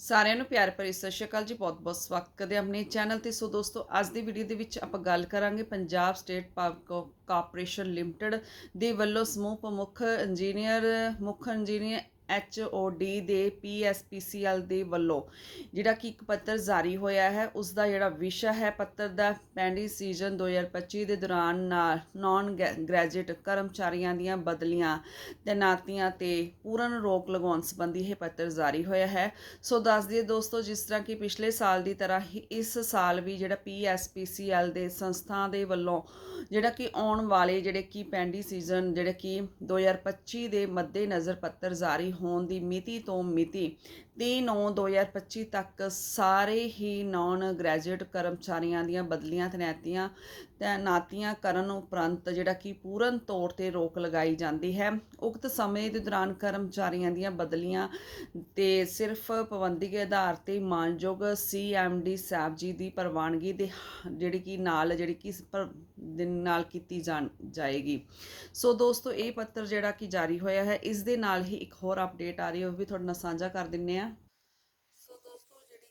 ਸਾਰਿਆਂ ਨੂੰ ਪਿਆਰ ਭਰੀ ਸਤਿ ਸ਼੍ਰੀ ਅਕਾਲ ਜੀ, ਬਹੁਤ ਬਹੁਤ ਸਵਾਗਤ ਕਰਦੇ ਆਪਣੇ ਚੈਨਲ ਤੇ। ਸੋ ਦੋਸਤੋ, ਅੱਜ ਦੀ ਵੀਡੀਓ ਦੇ ਵਿੱਚ ਆਪਾਂ ਗੱਲ ਕਰਾਂਗੇ Punjab state power corporation limited ਦੇ ਵੱਲੋਂ ਸਮੂਹ ਪ੍ਰਮੁੱਖ ਇੰਜੀਨੀਅਰ ਮੁੱਖ ਇੰਜੀਨੀਅਰ ਐਚ ਓ ਡੀ ਦੇ ਪੀ ਐਸ ਪੀ ਸੀ ਐਲ ਦੇ ਵੱਲੋਂ, ਜਿਹੜਾ ਕਿ ਇੱਕ ਪੱਤਰ ਜਾਰੀ ਹੋਇਆ ਹੈ ਉਸ ਦਾ ਜਿਹੜਾ ਵਿਸ਼ਾ ਹੈ, ਪੱਤਰ ਦਾ ਪੈਂਡੀ ਸੀਜ਼ਨ 2025 ਦੇ ਦੌਰਾਨ ਨਾਨ ਗ੍ਰੈਜੂਏਟ ਕਰਮਚਾਰੀਆਂ ਦੀਆਂ ਬਦਲੀਆਂ, ਤੈਨਾਤੀਆਂ ਤੇ ਪੂਰਨ ਰੋਕ ਲਗਾਉਣ ਸੰਬੰਧੀ ਇਹ ਪੱਤਰ ਜਾਰੀ ਹੋਇਆ ਹੈ। ਸੋ ਦੱਸ ਦਈਏ ਦੋਸਤੋ, ਜਿਸ ਤਰ੍ਹਾਂ ਕਿ ਪਿਛਲੇ ਸਾਲ ਦੀ ਤਰ੍ਹਾਂ ਹੀ ਇਸ ਸਾਲ ਵੀ ਜਿਹੜਾ ਪੀਐਸਪੀਸੀਐਲ ਦੇ ਸੰਸਥਾ ਦੇ ਵੱਲੋਂ ਜਿਹੜਾ ਕਿ ਆਉਣ ਵਾਲੇ ਜਿਹੜੇ ਕਿ ਪੈਂਡੀ ਸੀਜ਼ਨ ਜਿਹੜੇ ਕਿ 2025 ਦੇ ਮੱਦੇ ਨਜ਼ਰ ਪੱਤਰ ਜਾਰੀ ਹੋਣ ਦੀ ਮਿਤੀ ਤੋਂ ਮਿਤੀ 3/9/2025 ਤੱਕ ਸਾਰੇ ਹੀ ਨਾਨ ਗ੍ਰੈਜੂਏਟ ਕਰਮਚਾਰੀਆਂ ਦੀਆਂ ਬਦਲੀਆਂ ਤੈਨਾਤੀਆਂ ਤੈਨਾਤੀਆਂ ਕਰਨ ਉਪਰੰਤ ਜਿਹੜਾ ਕਿ ਪੂਰਨ ਤੌਰ ਤੇ ਰੋਕ ਲਗਾਈ ਜਾਂਦੀ ਹੈ। ਉਕਤ ਸਮੇਂ ਦੇ ਦੌਰਾਨ ਕਰਮਚਾਰੀਆਂ ਦੀਆਂ ਬਦਲੀਆਂ ਤੇ ਸਿਰਫ ਪਾਬੰਦੀ ਦੇ ਆਧਾਰ ਤੇ ਮਾਨਯੋਗ ਸੀਐਮਡੀ ਸਾਹਿਬ ਜੀ ਦੀ ਪ੍ਰਵਾਨਗੀ ਦੇ ਜਿਹੜੀ ਕਿ ਨਾਲ, ਜਿਹੜੀ ਕਿ ਪਰ- ਨਾਲ ਕੀਤੀ ਜਾਣ, ਜਾਏਗੀ। ਸੋ ਦੋਸਤੋ, ਇਹ ਪੱਤਰ ਜਿਹੜਾ ਕਿ ਜਾਰੀ ਹੋਇਆ ਹੈ, ਇਸ ਦੇ ਨਾਲ ਹੀ ਇੱਕ ਹੋਰ ਅਪਡੇਟ ਆ ਰਹੀ ਹੈ, ਉਹ ਵੀ ਤੁਹਾਡੇ ਨਾਲ ਸਾਂਝਾ ਕਰ ਦਿੰਨੇ ਆ।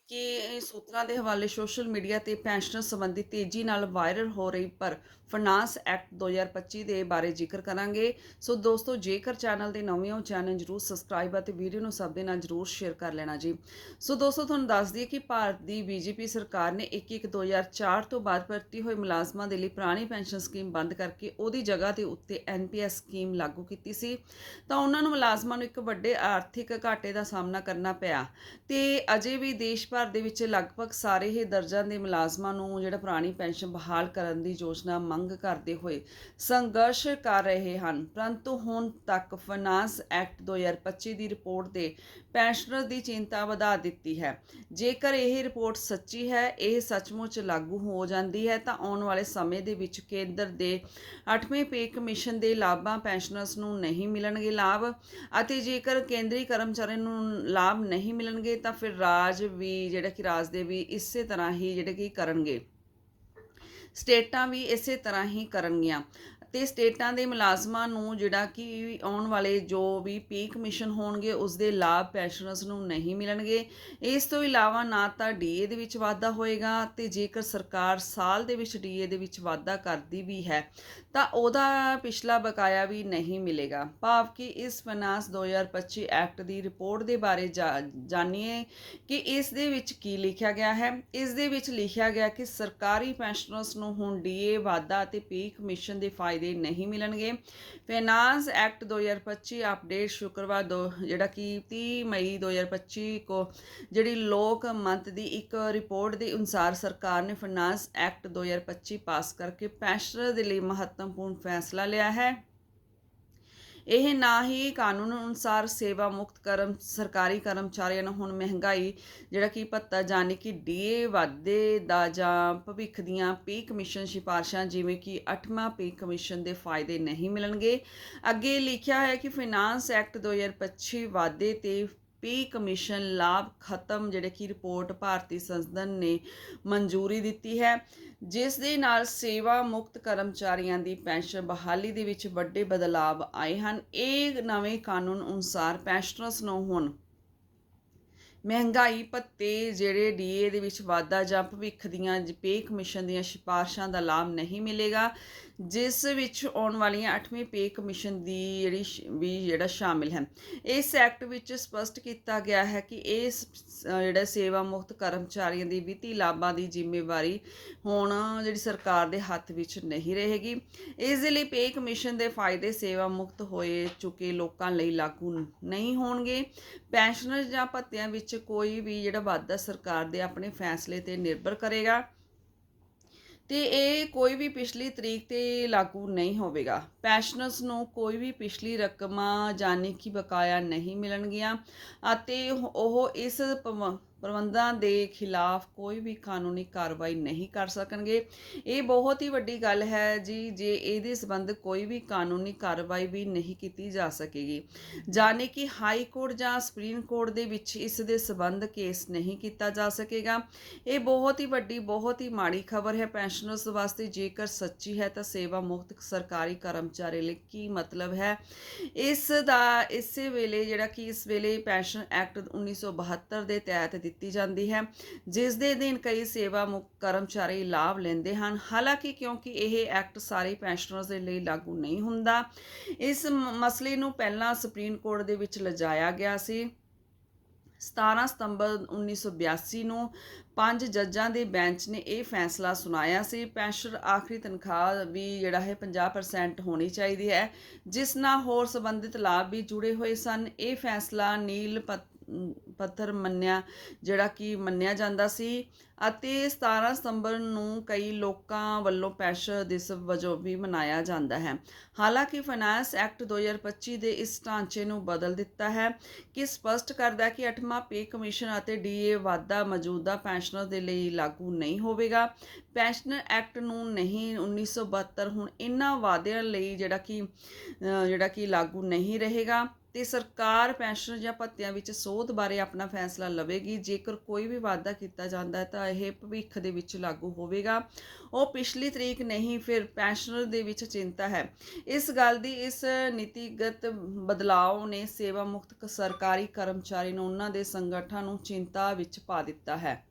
ਕਿ ਸੂਤਰਾਂ ਦੇ ਹਵਾਲੇ ਸੋਸ਼ਲ ਮੀਡੀਆ ਤੇ ਪੈਨਸ਼ਨਰ ਸੰਬੰਧੀ ਤੇਜ਼ੀ ਨਾਲ ਵਾਇਰਲ ਹੋ ਰਹੀ, ਪਰ ਫਾਈਨਾਂਸ ਐਕਟ 2025 ਦੇ ਬਾਰੇ ਜ਼ਿਕਰ ਕਰਾਂਗੇ। ਸੋ ਦੋਸਤੋ, ਜੇਕਰ ਚੈਨਲ ਦੇ ਨਵੇਂ ਹੋ, ਚੈਨਲ ਜਰੂਰ ਸਬਸਕ੍ਰਾਈਬ ਅਤੇ ਵੀਡੀਓ ਨੂੰ ਸਭ ਦੇ ਨਾਲ ਜਰੂਰ ਸ਼ੇਅਰ ਕਰ ਲੈਣਾ ਜੀ। ਸੋ ਦੋਸਤੋ, ਤੁਹਾਨੂੰ ਦੱਸ ਦਈਏ ਕਿ ਭਾਰਤ ਦੀ ਬੀਜੇਪੀ ਸਰਕਾਰ ਨੇ 1/1/2004 ਤੋਂ ਬਾਅਦ ਭਰਤੀ ਹੋਏ ਮੁਲਾਜ਼ਮਾਂ ਦੇ ਲਈ ਪੁਰਾਣੀ ਪੈਨਸ਼ਨ ਸਕੀਮ ਬੰਦ ਕਰਕੇ ਉਹਦੀ ਜਗ੍ਹਾ ਦੇ ਉੱਤੇ ਐਨਪੀਐਸ ਸਕੀਮ ਲਾਗੂ ਕੀਤੀ ਸੀ। ਤਾਂ ਉਹਨਾਂ ਨੂੰ ਮੁਲਾਜ਼ਮਾਂ ਨੂੰ ਇੱਕ ਵੱਡੇ ਆਰਥਿਕ ਘਾਟੇ ਦਾ ਸਾਹਮਣਾ ਕਰਨਾ ਪਿਆ। ਤੇ ਅਜੇ ਵੀ ਦੇਸ਼ ਭਰ ਦੇ ਵਿੱਚ ਲਗਭਗ ਸਾਰੇ ਹੀ ਦਰਜਾਂ ਦੇ ਮੁਲਾਜ਼ਮਾਂ ਨੂੰ ਜਿਹੜਾ ਪੁਰਾਣੀ ਪੈਨਸ਼ਨ ਬਹਾਲ ਕਰਨ ਦੀ ਯੋਜਨਾ ਮੰਗ ਕਰਦੇ ਹੋਏ ਸੰਘਰਸ਼ ਕਰ ਰਹੇ ਹਨ। ਪਰੰਤੂ ਹੁਣ ਤੱਕ ਫਾਈਨਾਂਸ ਐਕਟ 2025 ਦੀ ਰਿਪੋਰਟ ਦੇ ਪੈਨਸ਼ਨਰ ਦੀ ਚਿੰਤਾ ਵਧਾ ਦਿੱਤੀ ਹੈ। ਜੇਕਰ ਇਹ ਰਿਪੋਰਟ ਸੱਚੀ ਹੈ, ਇਹ ਸੱਚਮੁੱਚ ਲਾਗੂ ਹੋ ਜਾਂਦੀ ਹੈ, ਤਾਂ ਆਉਣ ਵਾਲੇ ਸਮੇਂ ਦੇ ਵਿੱਚ ਕੇਂਦਰ ਦੇ 8ਵੇਂ ਪੇ ਕਮਿਸ਼ਨ ਦੇ ਲਾਭਾਂ ਪੈਨਸ਼ਨਰਸ ਨੂੰ ਨਹੀਂ ਮਿਲਣਗੇ ਲਾਭ ਅਤੇ ਜੇਕਰ ਕੇਂਦਰੀ ਕਰਮਚਾਰੀ ਨੂੰ ਲਾਭ ਨਹੀਂ ਮਿਲਣਗੇ, ਤਾਂ ਫਿਰ ਰਾਜ ਵੀ ਜਿਹੜਾ ਕਿ ਰਾਜ ਦੇ ਵੀ ਇਸੇ ਤਰ੍ਹਾਂ ਹੀ ਜਿਹੜੇ ਕਿ ਕਰਨਗੇ। ਸਟੇਟਾਂ ਵੀ ਇਸੇ ਤਰ੍ਹਾਂ ਹੀ ਕਰਨਗੀਆਂ। ਤੇ ਸਟੇਟਾਂ ਦੇ ਮੁਲਾਜ਼ਮਾਂ ਨੂੰ ਜਿਹੜਾ ਕਿ ਆਉਣ ਵਾਲੇ ਜੋ ਵੀ ਪੀ ਕਮਿਸ਼ਨ ਹੋਣਗੇ ਉਸ ਦੇ ਲਾਭ ਪੈਨਸ਼ਨਰਸ ਨੂੰ ਨਹੀਂ ਮਿਲਣਗੇ। ਇਸ ਤੋਂ ਇਲਾਵਾ ਨਾ ਤਾਂ ਡੀਏ ਦੇ ਵਿੱਚ ਵਾਧਾ ਹੋਏਗਾ ਤੇ ਜੇਕਰ ਸਰਕਾਰ ਸਾਲ ਦੇ ਵਿੱਚ ਡੀਏ ਦੇ ਵਿੱਚ ਵਾਧਾ ਕਰਦੀ ਵੀ ਹੈ ਤਾਂ ਉਹਦਾ ਪਿਛਲਾ ਬਕਾਇਆ ਵੀ ਨਹੀਂ ਮਿਲੇਗਾ। ਭਾਵ ਕਿ ਇਸ ਫਾਈਨਾਂਸ 2025 ਐਕਟ ਦੀ ਰਿਪੋਰਟ ਦੇ ਬਾਰੇ ਜਾ- ਜਾਣੀਏ ਕਿ ਇਸ ਦੇ ਵਿੱਚ ਕੀ ਲਿਖਿਆ ਗਿਆ ਹੈ। ਇਸ ਦੇ ਵਿੱਚ ਲਿਖਿਆ ਗਿਆ ਕਿ ਸਰਕਾਰੀ ਪੈਨਸ਼ਨਰਸ ਨੂੰ ਹੁਣ ਡੀਏ ਵਾਧਾ ਅਤੇ ਪੀ ਕਮਿਸ਼ਨ ਦੇ ਫਾਇਦੇ ਨਹੀਂ ਮਿਲਣਗੇ। ਫਾਈਨਾਂਸ ਐਕਟ 2025 ਅਪਡੇਟ ਸ਼ੁੱਕਰਵਾਰ ਦੋ, ਜਿਹੜਾ ਕਿ 30 ਮਈ 2025 ਕੋ, ਜਿਹੜੀ ਲੋਕ ਮੰਤ ਦੀ ਇੱਕ ਰਿਪੋਰਟ ਦੇ ਅਨੁਸਾਰ ਸਰਕਾਰ ਨੇ ਫਾਈਨਾਂਸ ਐਕਟ 2025 ਪਾਸ ਕਰਕੇ ਪੈਨਸ਼ਨਰ ਦੇ ਲਈ ਮਹੱਤਵਪੂਰਨ ਫੈਸਲਾ ਲਿਆ ਹੈ। ਇਹ ਨਾ ਹੀ ਕਾਨੂੰਨ ਅਨੁਸਾਰ ਸੇਵਾ ਮੁਕਤ ਕਰਮ, ਸਰਕਾਰੀ ਕਰਮਚਾਰੀਆਂ ਨੂੰ ਹੁਣ ਮਹਿੰਗਾਈ, ਜਿਹੜਾ ਕਿ ਭੱਤਾ ਜਾਣੀ ਕਿ ਡੀਏ ਵਾਧੇ ਦਾ ਜਾਂ ਭਵਿੱਖ ਦੀਆਂ ਪੇ ਕਮਿਸ਼ਨ ਸਿਫਾਰਸ਼ਾਂ ਜਿਵੇਂ ਕਿ 8ਵਾਂ ਪੇ ਕਮਿਸ਼ਨ ਦੇ ਫਾਇਦੇ ਨਹੀਂ ਮਿਲਣਗੇ। ਅੱਗੇ ਲਿਖਿਆ ਹੈ ਕਿ ਫਾਈਨਾਂਸ ਐਕਟ 2025 ਵਾਧੇ ਤੇ ਪੇ ਕਮਿਸ਼ਨ ਲਾਭ ਖਤਮ, ਜਿਹੜੇ ਕਿ ਰਿਪੋਰਟ ਭਾਰਤੀ ਸੰਸਦ ਨੇ ਮਨਜ਼ੂਰੀ ਦਿੱਤੀ ਹੈ, ਜਿਸ ਦੇ ਨਾਲ ਸੇਵਾ ਮੁਕਤ ਕਰਮਚਾਰੀਆਂ ਦੀ ਪੈਨਸ਼ਨ ਬਹਾਲੀ ਦੇ ਵਿੱਚ ਵੱਡੇ ਬਦਲਾਵ ਆਏ ਹਨ। ਇਹ ਨਵੇਂ ਕਾਨੂੰਨ ਅਨੁਸਾਰ ਪੈਨਸ਼ਨਰਸ ਨੂੰ ਹੁਣ ਮਹਿੰਗਾਈ ਭੱਤੇ ਜਿਹੜੇ ਡੀਏ ਦੇ ਵਿੱਚ ਵਾਧਾ ਜਾਂ ਭਵਿੱਖ ਦੀਆਂ ਪੇ ਕਮਿਸ਼ਨ ਦੀਆਂ ਸਿਫਾਰਸ਼ਾਂ ਦਾ ਲਾਭ ਨਹੀਂ ਮਿਲੇਗਾ, ਜਿਸ ਵਿੱਚ ਆਉਣ ਵਾਲੀਆਂ 8ਵੀਂ ਪੇ ਕਮਿਸ਼ਨ ਦੀ ਜਿਹੜੀ ਵੀ ਜਿਹੜਾ ਸ਼ਾਮਿਲ ਹੈ। ਇਸ ਐਕਟ ਵਿੱਚ ਸਪਸ਼ਟ ਕੀਤਾ ਗਿਆ ਹੈ ਕਿ ਇਸ ਜਿਹੜਾ ਸੇਵਾ ਮੁਕਤ ਕਰਮਚਾਰੀਆਂ ਦੀ ਵਿੱਤੀ ਲਾਭਾਂ ਦੀ ਜ਼ਿੰਮੇਵਾਰੀ ਹੁਣ ਜਿਹੜੀ ਸਰਕਾਰ ਦੇ ਹੱਥ ਵਿੱਚ ਨਹੀਂ ਰਹੇਗੀ। ਇਸ ਦੇ ਲਈ ਪੇ ਕਮਿਸ਼ਨ ਦੇ ਫਾਇਦੇ ਸੇਵਾ ਮੁਕਤ ਹੋਏ ਚੁੱਕੇ ਲੋਕਾਂ ਲਈ ਲਾਗੂ ਨਹੀਂ ਹੋਣਗੇ। ਪੈਨਸ਼ਨਰ ਜਾਂ ਭੱਤਿਆਂ ਵਿੱਚ ਕੋਈ ਵੀ ਜਿਹੜਾ ਵਾਧਾ ਸਰਕਾਰ ਦੇ ਆਪਣੇ ਫੈਸਲੇ ਤੇ ਨਿਰਭਰ ਕਰੇਗਾ। ਤੇ ਇਹ ਕੋਈ ਵੀ ਪਿਛਲੀ ਤਰੀਕ ਤੇ ਲਾਗੂ ਨਹੀਂ ਹੋਵੇਗਾ। ਪੈਨਸ਼ਨਰਸ ਨੂੰ ਕੋਈ ਵੀ ਪਿਛਲੀ ਰਕਮਾਂ ਜਾਨੀ ਕਿ ਬਕਾਇਆ ਨਹੀਂ ਮਿਲਣਗੀਆਂ ਅਤੇ ਉਹ ਇਸ ਪਵ- ਪ੍ਰਬੰਧਾਂ ਦੇ ਖਿਲਾਫ ਕੋਈ ਵੀ ਕਾਨੂੰਨੀ ਕਾਰਵਾਈ ਨਹੀਂ ਕਰ ਸਕਣਗੇ। ਇਹ ਬਹੁਤ ਹੀ ਵੱਡੀ ਗੱਲ ਹੈ ਜੀ, ਜੇ ਇਹਦੇ ਸੰਬੰਧ ਕੋਈ ਵੀ ਕਾਨੂੰਨੀ ਕਾਰਵਾਈ ਵੀ ਨਹੀਂ ਕੀਤੀ ਜਾ ਸਕੇਗੀ। ਜਾਣੇ ਕਿ ਹਾਈ ਕੋਰਟ ਜਾਂ ਸੁਪਰੀਮ ਕੋਰਟ ਦੇ ਵਿੱਚ ਇਸ ਦੇ ਸੰਬੰਧ ਕੇਸ ਨਹੀਂ ਕੀਤਾ ਜਾ ਸਕੇਗਾ। ਇਹ ਬਹੁਤ ਹੀ ਵੱਡੀ, ਬਹੁਤ ਹੀ ਮਾੜੀ ਖਬਰ ਹੈ ਪੈਨਸ਼ਨ ਪੈਨਸ਼ਨਰਸ ਵਾਸਤੇ ਜੇਕਰ ਸੱਚੀ ਹੈ ਤਾਂ ਸੇਵਾ ਮੁਕਤ ਸਰਕਾਰੀ ਕਰਮਚਾਰੀ ਲਈ ਕੀ ਮਤਲਬ ਹੈ? ਇਸ ਦਾ ਇਸੇ ਵੇਲੇ ਜਿਹੜਾ ਕਿ ਇਸ ਵੇਲੇ ਪੈਨਸ਼ਨ ਐਕਟ 1972 ਦੇ ਤਹਿਤ ਦਿੱਤੀ ਜਾਂਦੀ ਹੈ, ਜਿਸ ਦੇ ਅਧੀਨ ਕਈ ਸੇਵਾ ਮੁਕਤ ਕਰਮਚਾਰੀ ਲਾਭ ਲੈਂਦੇ ਹਨ। ਹਾਲਾਂਕਿ ਕਿਉਂਕਿ ਇਹ ਐਕਟ ਸਾਰੇ ਪੈਨਸ਼ਨਰਸ ਦੇ ਲਈ ਲਾਗੂ ਨਹੀਂ ਹੁੰਦਾ, ਇਸ ਮਸਲੇ ਨੂੰ ਪਹਿਲਾਂ ਸੁਪਰੀਮ ਕੋਰਟ ਦੇ ਵਿੱਚ ਲਿਜਾਇਆ ਗਿਆ ਸੀ। 17 ਸਤੰਬਰ 1982 ਨੂੰ ਪੰਜ ਜੱਜਾਂ ਦੇ ਬੈਂਚ ਨੇ ਇਹ ਫੈਸਲਾ ਸੁਣਾਇਆ ਸੀ। ਪੈਨਸ਼ਨ ਆਖਰੀ ਤਨਖਾਹ ਵੀ ਜਿਹੜਾ ਹੈ 50% ਹੋਣੀ ਚਾਹੀਦੀ ਹੈ। ਜਿਸ ਨਾਲ ਹੋਰ ਸੰਬੰਧਿਤ ਲਾਭ ਵੀ ਜੁੜੇ ਹੋਏ ਸਨ। ਇਹ ਫੈਸਲਾ ਨੀਲ ਪੱਤ- ਪੱਥਰ ਮੰਨਿਆ, ਜਿਹੜਾ ਕਿ ਮੰਨਿਆ ਜਾਂਦਾ ਸੀ ਅਤੇ 17 ਸਤੰਬਰ ਨੂੰ ਕਈ ਲੋਕਾਂ ਵੱਲੋਂ ਪੈਨਸ਼ਨ ਦਿਵਸ ਵਜੋਂ ਵੀ ਮਨਾਇਆ ਜਾਂਦਾ ਹੈ। ਹਾਲਾਂਕਿ ਫਾਈਨਾਂਸ ਐਕਟ 2025 ਦੇ ਇਸ ਢਾਂਚੇ ਨੂੰ ਬਦਲ ਦਿੱਤਾ ਹੈ ਕਿ ਸਪਸ਼ਟ ਕਰਦਾ ਕਿ 8ਵਾਂ ਪੇ ਕਮਿਸ਼ਨ ਅਤੇ ਡੀਏ ਵਾਧਾ ਮੌਜੂਦਾ ਪੈਨਸ਼ਨਰ ਦੇ ਲਈ ਲਾਗੂ ਨਹੀਂ ਹੋਵੇਗਾ। ਪੈਨਸ਼ਨਰ ਐਕਟ ਨੂੰ ਨਹੀਂ 1972 ਹੁਣ ਇਹਨਾਂ ਵਾਅਦਿਆਂ ਲਈ ਜਿਹੜਾ ਕਿ ਜਿਹੜਾ ਕਿ ਲਾਗੂ ਨਹੀਂ ਰਹੇਗਾ। ਤੇ ਸਰਕਾਰ ਪੈਨਸ਼ਨ ਜਾਂ ਭੱਤਿਆਂ ਵਿੱਚ ਸੋਧ ਬਾਰੇ ਆਪਣਾ ਫੈਸਲਾ ਲਵੇਗੀ। ਜੇਕਰ ਕੋਈ ਵੀ ਵਾਅਦਾ ਕੀਤਾ ਜਾਂਦਾ ਹੈ ਤਾਂ ਇਹ ਭਵਿੱਖ ਦੇ ਵਿੱਚ ਲਾਗੂ ਹੋਵੇਗਾ। ਉਹ ਪਿਛਲੀ ਤਰੀਕ ਨਹੀਂ, ਫਿਰ ਪੈਨਸ਼ਨਰ ਦੇ ਵਿੱਚ ਚਿੰਤਾ ਹੈ। ਇਸ ਗੱਲ ਦੀ ਇਸ ਨੀਤੀਗਤ ਬਦਲਾਅ ਨੇ ਸੇਵਾ ਮੁਕਤ ਸਰਕਾਰੀ ਕਰਮਚਾਰੀ ਨੂੰ ਉਹਨਾਂ ਦੇ ਸੰਗਠਨ ਨੂੰ ਚਿੰਤਾ ਵਿੱਚ ਪਾ ਦਿੱਤਾ ਹੈ।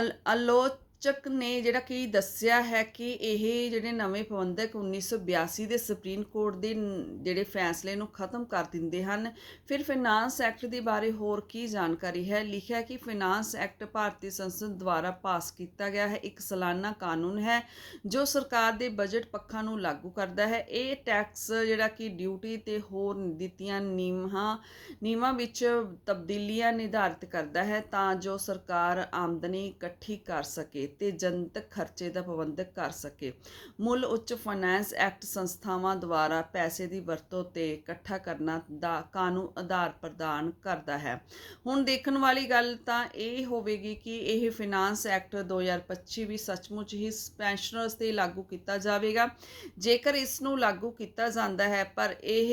ਅਲ- ਆਲੋਚਕ ਨੇ ਜਿਹੜਾ ਕਿ ਦੱਸਿਆ ਹੈ ਕਿ ਇਹ ਜਿਹੜੇ ਨਵੇਂ ਪ੍ਰਬੰਧਕ 1982 ਦੇ ਸੁਪਰੀਮ ਕੋਰਟ ਦੇ ਜਿਹੜੇ ਫੈਸਲੇ ਨੂੰ ਖਤਮ ਕਰ ਦਿੰਦੇ ਹਨ। ਫਿਰ ਫਾਈਨਾਂਸ ਐਕਟ ਦੇ ਬਾਰੇ ਹੋਰ ਕੀ ਜਾਣਕਾਰੀ ਹੈ? ਲਿਖਿਆ ਕਿ ਫਾਈਨਾਂਸ ਐਕਟ ਭਾਰਤੀ ਸੰਸਦ ਦੁਆਰਾ ਪਾਸ ਕੀਤਾ ਗਿਆ ਹੈ। ਇੱਕ ਸਾਲਾਨਾ ਕਾਨੂੰਨ ਹੈ ਜੋ ਸਰਕਾਰ ਦੇ ਬਜਟ ਪੱਖਾਂ ਨੂੰ ਲਾਗੂ ਕਰਦਾ ਹੈ। ਇਹ ਟੈਕਸ ਜਿਹੜਾ ਕਿ ਡਿਊਟੀ ਤੇ ਹੋਰ ਦਿੱਤੀਆਂ ਨਿਯਮਾਂ ਨਿਯਮਾਂ ਵਿੱਚ ਤਬਦੀਲੀਆਂ ਨਿਰਧਾਰਿਤ ਕਰਦਾ ਹੈ ਤਾਂ ਜੋ ਸਰਕਾਰ ਆਮਦਨੀ ਇਕੱਠੀ ਕਰ ਸਕੇ। ਤੇ ਜਨਤਕ ਖਰਚੇ ਦਾ ਪ੍ਰਬੰਧਨ ਕਰ ਸਕੇ। ਮੁੱਲ ਉੱਚ ਫਾਈਨੈਂਸ ਐਕਟ ਸੰਸਥਾਵਾਂ ਦੁਆਰਾ ਪੈਸੇ ਦੀ ਵਰਤੋਂ ਤੇ ਇਕੱਠਾ ਕਰਨਾ ਦਾ ਕਾਨੂੰਨ ਆਧਾਰ ਪ੍ਰਦਾਨ ਕਰਦਾ ਹੈ। ਹੁਣ ਦੇਖਣ ਵਾਲੀ ਗੱਲ ਤਾਂ ਇਹ ਹੋਵੇਗੀ ਕਿ ਇਹ ਫਾਈਨਾਂਸ ਐਕਟ 2025 ਵੀ ਸੱਚਮੁੱਚ ਹੀ ਪੈਨਸ਼ਨਰਸ ਤੇ ਲਾਗੂ ਕੀਤਾ ਜਾਵੇਗਾ। ਜੇਕਰ ਇਸ ਨੂੰ ਲਾਗੂ ਕੀਤਾ ਜਾਂਦਾ ਹੈ, ਪਰ ਇਹ